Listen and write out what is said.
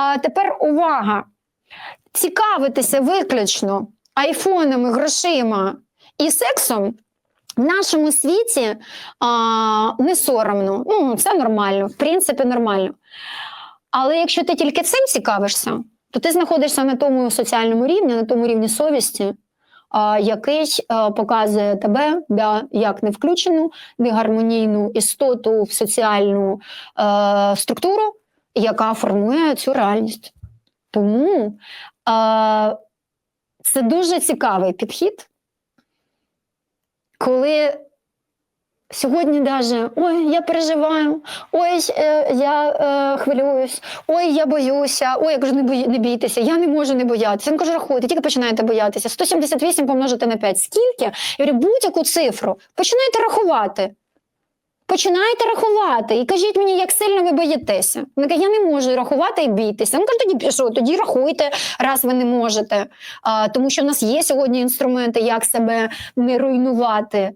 А тепер увага! Цікавитися виключно айфонами, грошима і сексом в нашому світі а, не соромно. Ну, це нормально, в принципі, нормально. Але якщо ти тільки цим цікавишся, то ти знаходишся на тому соціальному рівні, на тому рівні совісті, а, який а, показує тебе да, як не включену, негармонійну істоту в соціальну е, структуру, яка формує цю реальність. Тому е, це дуже цікавий підхід, коли сьогодні даже ой, я переживаю, ой, е, я е, хвилююсь, ой, я боюся, ой, я кажу, не, бої, не бійтеся, я не можу не боятися. Він каже, рахуйте, тільки починаєте боятися. 178 помножити на 5. Скільки? Я говорю, будь-яку цифру. Починайте рахувати. Починайте рахувати і кажіть мені, як сильно ви боїтеся. Він каже, я не можу рахувати і бійтеся. Він каже, тоді що, тоді рахуйте, раз ви не можете. А, тому що в нас є сьогодні інструменти, як себе не руйнувати.